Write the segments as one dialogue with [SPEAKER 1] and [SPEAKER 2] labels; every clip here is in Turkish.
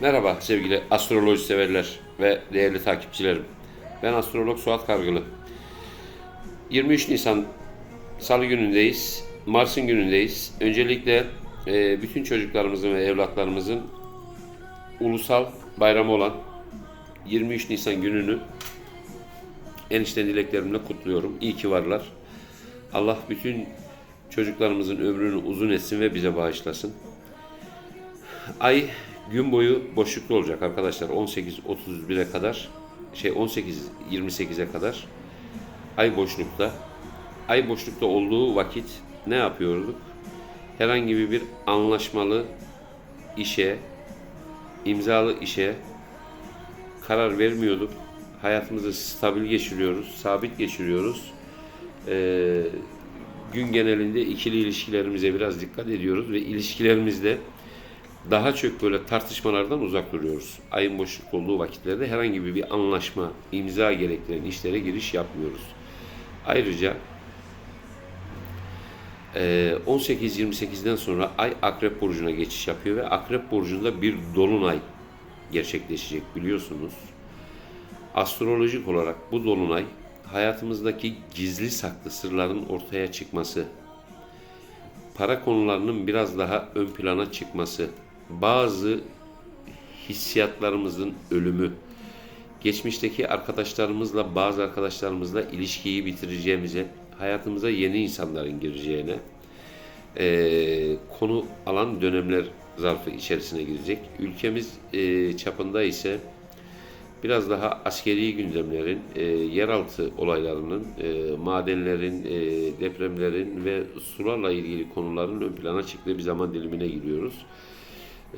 [SPEAKER 1] Merhaba sevgili astroloji severler ve değerli takipçilerim. Ben astrolog Suat Kargılı. 23 Nisan Salı günündeyiz. Mars'ın günündeyiz. Öncelikle e, bütün çocuklarımızın ve evlatlarımızın ulusal bayramı olan 23 Nisan gününü enişten dileklerimle kutluyorum. İyi ki varlar. Allah bütün çocuklarımızın ömrünü uzun etsin ve bize bağışlasın. Ay gün boyu boşlukta olacak arkadaşlar. 18.31'e kadar şey 18.28'e kadar ay boşlukta. Ay boşlukta olduğu vakit ne yapıyorduk? Herhangi bir anlaşmalı işe, imzalı işe karar vermiyorduk. Hayatımızı stabil geçiriyoruz, sabit geçiriyoruz. Ee, gün genelinde ikili ilişkilerimize biraz dikkat ediyoruz ve ilişkilerimizde daha çok böyle tartışmalardan uzak duruyoruz. Ayın boşluk olduğu vakitlerde herhangi bir anlaşma, imza gerektiren işlere giriş yapmıyoruz. Ayrıca eee, 18-28'den sonra Ay Akrep Burcu'na geçiş yapıyor ve Akrep Burcu'nda bir dolunay gerçekleşecek biliyorsunuz. Astrolojik olarak bu dolunay hayatımızdaki gizli saklı sırların ortaya çıkması, para konularının biraz daha ön plana çıkması, bazı hissiyatlarımızın ölümü, geçmişteki arkadaşlarımızla bazı arkadaşlarımızla ilişkiyi bitireceğimize, hayatımıza yeni insanların gireceğine eee, konu alan dönemler zarfı içerisine girecek. Ülkemiz eee, çapında ise biraz daha askeri gündemlerin, e, yeraltı olaylarının, e, madenlerin, e, depremlerin ve sularla ilgili konuların ön plana çıktığı bir zaman dilimine giriyoruz.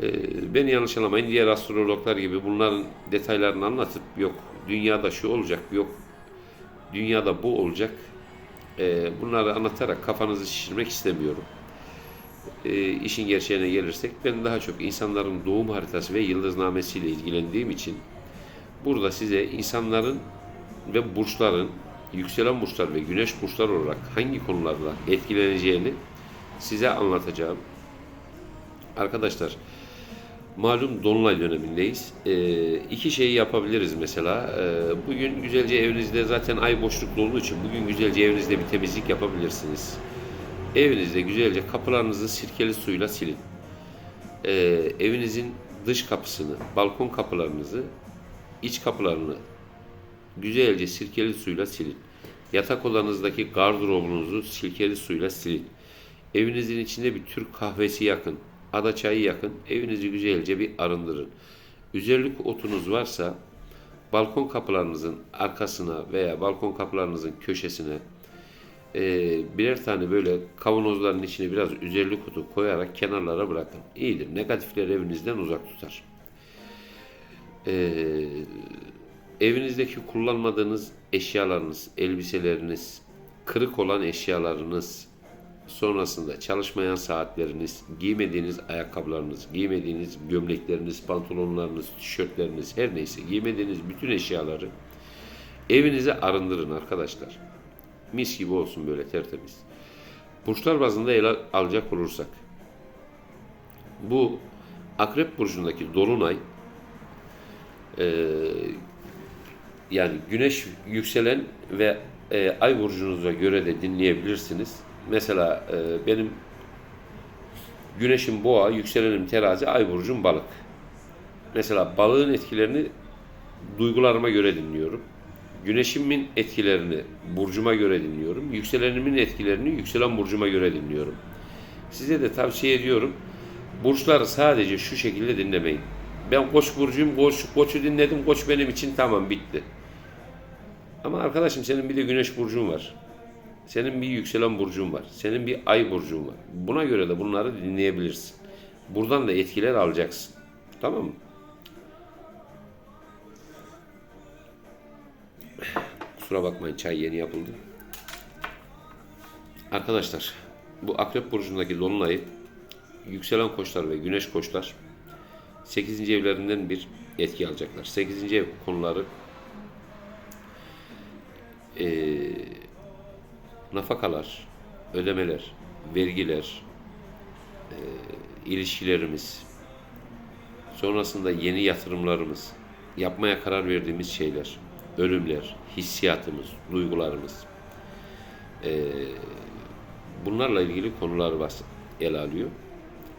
[SPEAKER 1] E, beni yanlış anlamayın, diğer astrologlar gibi bunların detaylarını anlatıp yok dünyada şu olacak, yok dünyada bu olacak, e, bunları anlatarak kafanızı şişirmek istemiyorum. E, işin gerçeğine gelirsek ben daha çok insanların doğum haritası ve yıldıznamesiyle ilgilendiğim için Burada size insanların ve burçların, yükselen burçlar ve güneş burçlar olarak hangi konularla etkileneceğini size anlatacağım. Arkadaşlar, malum Dolunay dönemindeyiz. Ee, iki şeyi yapabiliriz mesela. Ee, bugün güzelce evinizde zaten ay boşluklu olduğu için bugün güzelce evinizde bir temizlik yapabilirsiniz. Evinizde güzelce kapılarınızı sirkeli suyla silin. Ee, evinizin dış kapısını, balkon kapılarınızı iç kapılarını güzelce sirkeli suyla silin. Yatak odanızdaki gardırobunuzu sirkeli suyla silin. Evinizin içinde bir Türk kahvesi yakın, ada çayı yakın. Evinizi güzelce bir arındırın. Üzerlik otunuz varsa balkon kapılarınızın arkasına veya balkon kapılarınızın köşesine e, birer tane böyle kavanozların içine biraz üzerlik otu koyarak kenarlara bırakın. İyidir. Negatifleri evinizden uzak tutar e, evinizdeki kullanmadığınız eşyalarınız, elbiseleriniz, kırık olan eşyalarınız, sonrasında çalışmayan saatleriniz, giymediğiniz ayakkabılarınız, giymediğiniz gömlekleriniz, pantolonlarınız, tişörtleriniz, her neyse giymediğiniz bütün eşyaları evinize arındırın arkadaşlar. Mis gibi olsun böyle tertemiz. Burçlar bazında ele alacak olursak, bu Akrep Burcu'ndaki Dolunay ee, yani güneş yükselen ve e, ay burcunuza göre de dinleyebilirsiniz. Mesela e, benim güneşim boğa, yükselenim terazi, ay burcum balık. Mesela balığın etkilerini duygularıma göre dinliyorum. Güneşimin etkilerini burcuma göre dinliyorum. Yükselenimin etkilerini yükselen burcuma göre dinliyorum. Size de tavsiye ediyorum. Burçları sadece şu şekilde dinlemeyin. Ben koç burcuyum. Koç, koçu dinledim. Koç benim için tamam bitti. Ama arkadaşım senin bir de güneş burcun var. Senin bir yükselen burcun var. Senin bir ay burcun var. Buna göre de bunları dinleyebilirsin. Buradan da etkiler alacaksın. Tamam mı? Kusura bakmayın çay yeni yapıldı. Arkadaşlar bu akrep burcundaki dolunayı yükselen koçlar ve güneş koçlar 8. evlerinden bir etki alacaklar. 8. ev konuları e, nafakalar, ödemeler, vergiler, e, ilişkilerimiz, sonrasında yeni yatırımlarımız, yapmaya karar verdiğimiz şeyler, ölümler, hissiyatımız, duygularımız, ee, bunlarla ilgili konular ele alıyor.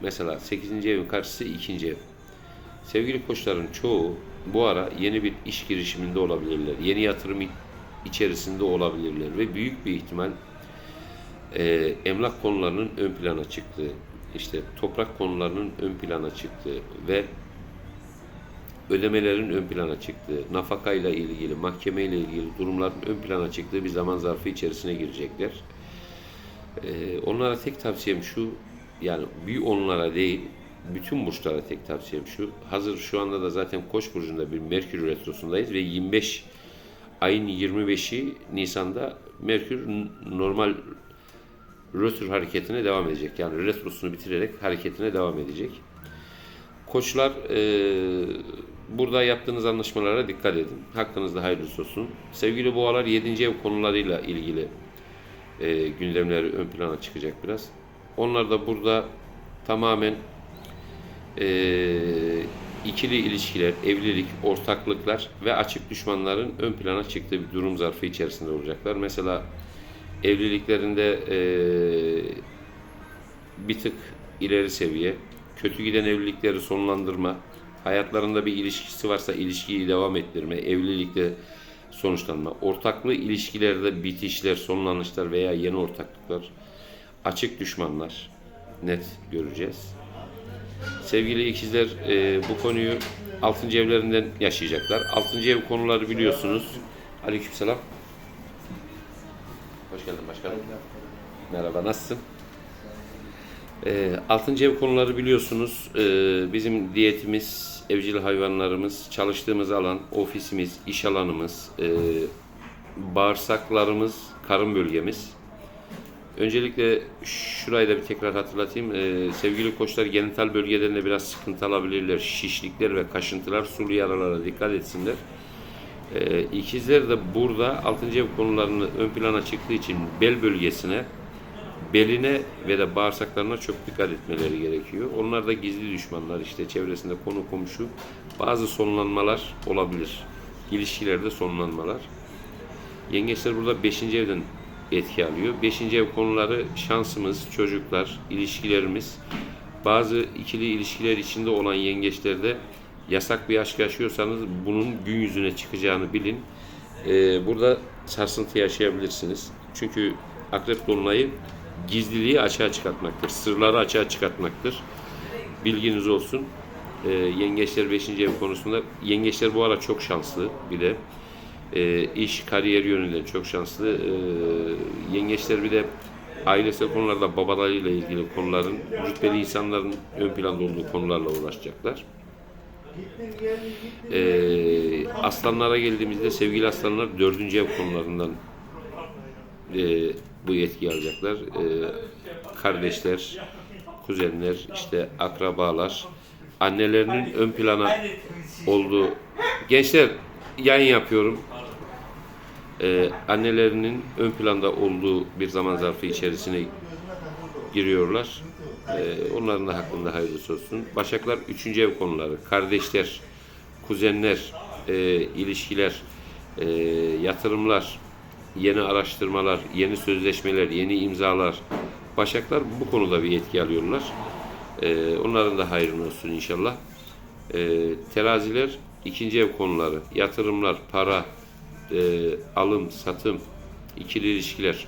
[SPEAKER 1] Mesela 8. evin karşısı 2. ev. Sevgili koçların çoğu bu ara yeni bir iş girişiminde olabilirler. Yeni yatırım içerisinde olabilirler ve büyük bir ihtimal e, emlak konularının ön plana çıktığı, işte toprak konularının ön plana çıktığı ve ödemelerin ön plana çıktığı, nafakayla ilgili, mahkemeyle ilgili durumların ön plana çıktığı bir zaman zarfı içerisine girecekler. Ee, onlara tek tavsiyem şu, yani bir onlara değil, bütün burçlara tek tavsiyem şu. Hazır şu anda da zaten Koç burcunda bir Merkür retrosundayız ve 25 ayın 25'i Nisan'da Merkür normal rötr hareketine devam edecek. Yani retrosunu bitirerek hareketine devam edecek. Koçlar e, burada yaptığınız anlaşmalara dikkat edin. Hakkınızda hayırlısı olsun. Sevgili boğalar 7. ev konularıyla ilgili e, gündemleri ön plana çıkacak biraz. Onlar da burada tamamen e, ikili ilişkiler, evlilik, ortaklıklar ve açık düşmanların ön plana çıktığı bir durum zarfı içerisinde olacaklar. Mesela evliliklerinde e, bir tık ileri seviye, kötü giden evlilikleri sonlandırma, hayatlarında bir ilişkisi varsa ilişkiyi devam ettirme, evlilikte sonuçlanma, ortaklı ilişkilerde bitişler, sonlanışlar veya yeni ortaklıklar, açık düşmanlar net göreceğiz. Sevgili ikizler e, bu konuyu 6. evlerinden yaşayacaklar. 6. ev konuları biliyorsunuz. Aleykümselam. Hoş geldin başkanım. Merhaba, nasılsın? E, 6. ev konuları biliyorsunuz. E, bizim diyetimiz, evcil hayvanlarımız, çalıştığımız alan, ofisimiz, iş alanımız, e, bağırsaklarımız, karın bölgemiz. Öncelikle şurayı da bir tekrar hatırlatayım. Ee, sevgili koçlar genital bölgelerinde biraz sıkıntı alabilirler. Şişlikler ve kaşıntılar, sulu yaralara dikkat etsinler. Ee, ikizler de burada 6. ev konularını ön plana çıktığı için bel bölgesine, beline ve de bağırsaklarına çok dikkat etmeleri gerekiyor. Onlar da gizli düşmanlar işte çevresinde konu komşu bazı sonlanmalar olabilir. İlişkilerde sonlanmalar. Yengeçler burada 5. evden etki alıyor. 5. ev konuları şansımız, çocuklar, ilişkilerimiz. Bazı ikili ilişkiler içinde olan yengeçlerde yasak bir aşk yaşıyorsanız bunun gün yüzüne çıkacağını bilin. Ee, burada sarsıntı yaşayabilirsiniz. Çünkü akrep dolunayı gizliliği açığa çıkartmaktır. Sırları açığa çıkartmaktır. Bilginiz olsun. Ee, yengeçler 5. ev konusunda yengeçler bu ara çok şanslı bir de e, iş, kariyer yönünden çok şanslı. E, yengeçler bir de ailesel konularda babalarıyla ilgili konuların, rütbeli insanların ön planda olduğu konularla uğraşacaklar. E, aslanlara geldiğimizde sevgili aslanlar dördüncü ev konularından e, bu yetki alacaklar. E, kardeşler, kuzenler, işte akrabalar, annelerinin ön plana olduğu gençler yayın yapıyorum. Ee, annelerinin ön planda olduğu bir zaman zarfı içerisine giriyorlar. Ee, onların da hakkında hayırlısı olsun. Başaklar üçüncü ev konuları. Kardeşler, kuzenler, e, ilişkiler, e, yatırımlar, yeni araştırmalar, yeni sözleşmeler, yeni imzalar. Başaklar bu konuda bir yetki alıyorlar. Ee, onların da hayrını olsun inşallah. Ee, teraziler ikinci ev konuları, yatırımlar, para, e, alım, satım, ikili ilişkiler.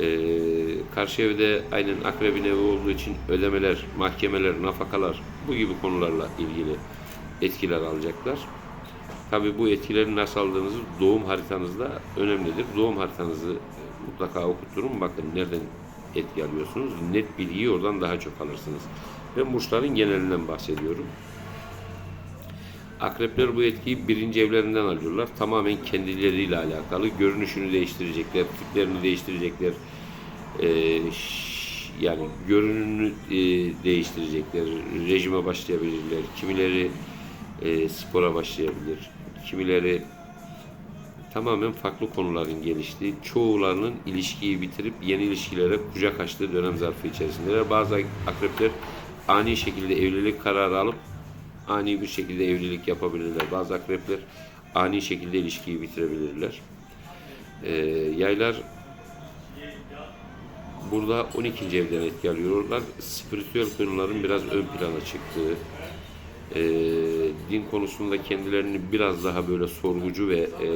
[SPEAKER 1] Ee, karşı evde aynen akrebin evi olduğu için ödemeler, mahkemeler, nafakalar bu gibi konularla ilgili etkiler alacaklar. Tabi bu etkileri nasıl aldığınızı doğum haritanızda önemlidir. Doğum haritanızı mutlaka okutturun. Bakın nereden etki alıyorsunuz. Net bilgiyi oradan daha çok alırsınız. Ben burçların genelinden bahsediyorum. Akrepler bu etkiyi birinci evlerinden alıyorlar. Tamamen kendileriyle alakalı. Görünüşünü değiştirecekler, tiplerini değiştirecekler. Ee, yani görünümünü e, değiştirecekler. Rejime başlayabilirler. Kimileri e, spora başlayabilir. Kimileri tamamen farklı konuların geliştiği, çoğularının ilişkiyi bitirip yeni ilişkilere kucak açtığı dönem zarfı içerisindeler. Bazı akrepler ani şekilde evlilik kararı alıp ani bir şekilde evlilik yapabilirler. Bazı akrepler ani şekilde ilişkiyi bitirebilirler. Ee, yaylar burada 12. evden etki alıyorlar. Spiritüel konuların biraz ön plana çıktığı, e, din konusunda kendilerini biraz daha böyle sorgucu ve e,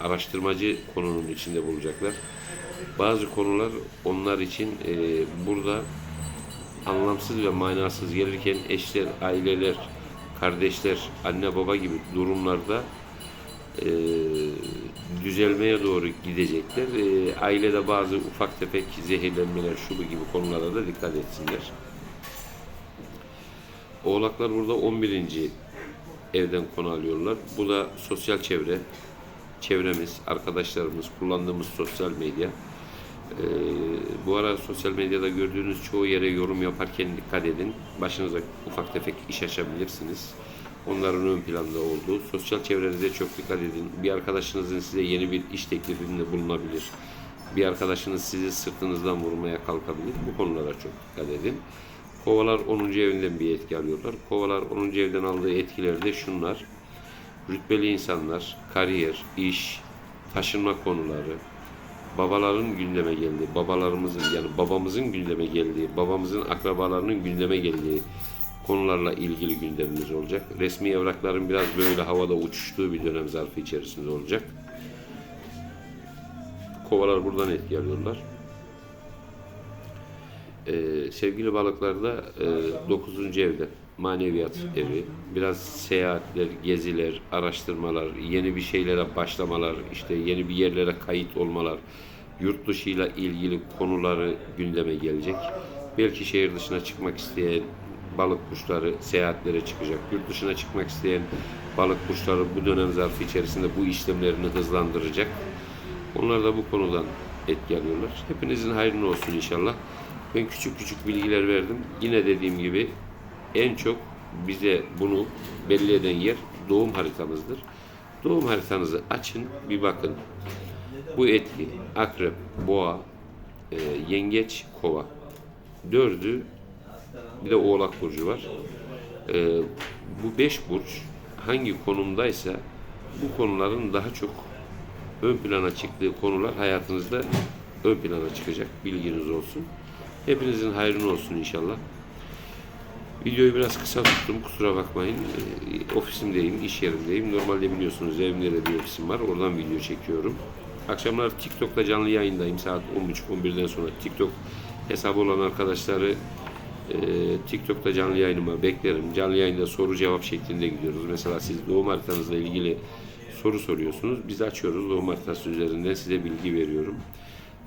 [SPEAKER 1] araştırmacı konunun içinde bulacaklar. Bazı konular onlar için e, burada anlamsız ve manasız gelirken eşler, aileler, kardeşler, anne baba gibi durumlarda e, düzelmeye doğru gidecekler. E, ailede bazı ufak tefek zehirlenmeler, şu gibi konulara da dikkat etsinler. Oğlaklar burada 11. evden konu alıyorlar. Bu da sosyal çevre, çevremiz, arkadaşlarımız, kullandığımız sosyal medya. Ee, bu ara sosyal medyada gördüğünüz çoğu yere yorum yaparken dikkat edin. Başınıza ufak tefek iş açabilirsiniz. Onların ön planda olduğu. Sosyal çevrenize çok dikkat edin. Bir arkadaşınızın size yeni bir iş teklifinde bulunabilir. Bir arkadaşınız sizi sırtınızdan vurmaya kalkabilir. Bu konulara çok dikkat edin. Kovalar 10. evinden bir etki alıyorlar. Kovalar 10. evden aldığı etkiler de şunlar. Rütbeli insanlar, kariyer, iş, taşınma konuları, babaların gündeme geldiği, babalarımızın yani babamızın gündeme geldiği, babamızın akrabalarının gündeme geldiği konularla ilgili gündemimiz olacak. Resmi evrakların biraz böyle havada uçuştuğu bir dönem zarfı içerisinde olacak. Kovalar buradan etki alıyorlar. Ee, sevgili balıklarda e, 9. evde maneviyat evi, biraz seyahatler, geziler, araştırmalar, yeni bir şeylere başlamalar, işte yeni bir yerlere kayıt olmalar, yurt dışıyla ilgili konuları gündeme gelecek. Belki şehir dışına çıkmak isteyen balık kuşları seyahatlere çıkacak. Yurt dışına çıkmak isteyen balık kuşları bu dönem zarfı içerisinde bu işlemlerini hızlandıracak. Onlar da bu konudan etki alıyorlar. Hepinizin hayrına olsun inşallah. Ben küçük küçük bilgiler verdim. Yine dediğim gibi en çok bize bunu belli eden yer doğum haritamızdır. Doğum haritanızı açın, bir bakın. Bu etki akrep, boğa, e, yengeç, kova. Dördü bir de oğlak burcu var. E, bu beş burç hangi konumdaysa bu konuların daha çok ön plana çıktığı konular hayatınızda ön plana çıkacak. Bilginiz olsun. Hepinizin hayrına olsun inşallah. Videoyu biraz kısa tuttum kusura bakmayın. Ee, ofisimdeyim, iş yerimdeyim. Normalde biliyorsunuz evimde de bir ofisim var. Oradan video çekiyorum. Akşamlar TikTok'ta canlı yayındayım saat 10.30-11'den sonra. TikTok hesabı olan arkadaşları e, TikTok'ta canlı yayınıma beklerim. Canlı yayında soru cevap şeklinde gidiyoruz. Mesela siz doğum haritanızla ilgili soru soruyorsunuz. Biz açıyoruz doğum haritası üzerinden size bilgi veriyorum.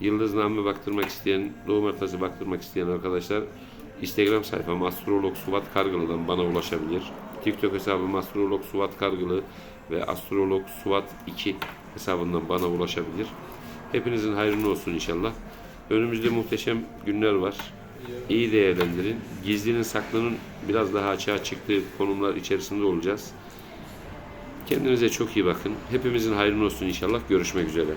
[SPEAKER 1] Yıldızname baktırmak isteyen, doğum haritası baktırmak isteyen arkadaşlar Instagram sayfam Astrolog Suvat Kargılı'dan bana ulaşabilir. TikTok hesabım Astrolog Suvat Kargılı ve Astrolog Suvat 2 hesabından bana ulaşabilir. Hepinizin hayrına olsun inşallah. Önümüzde muhteşem günler var. İyi değerlendirin. Gizlinin saklının biraz daha açığa çıktığı konumlar içerisinde olacağız. Kendinize çok iyi bakın. Hepimizin hayrına olsun inşallah. Görüşmek üzere.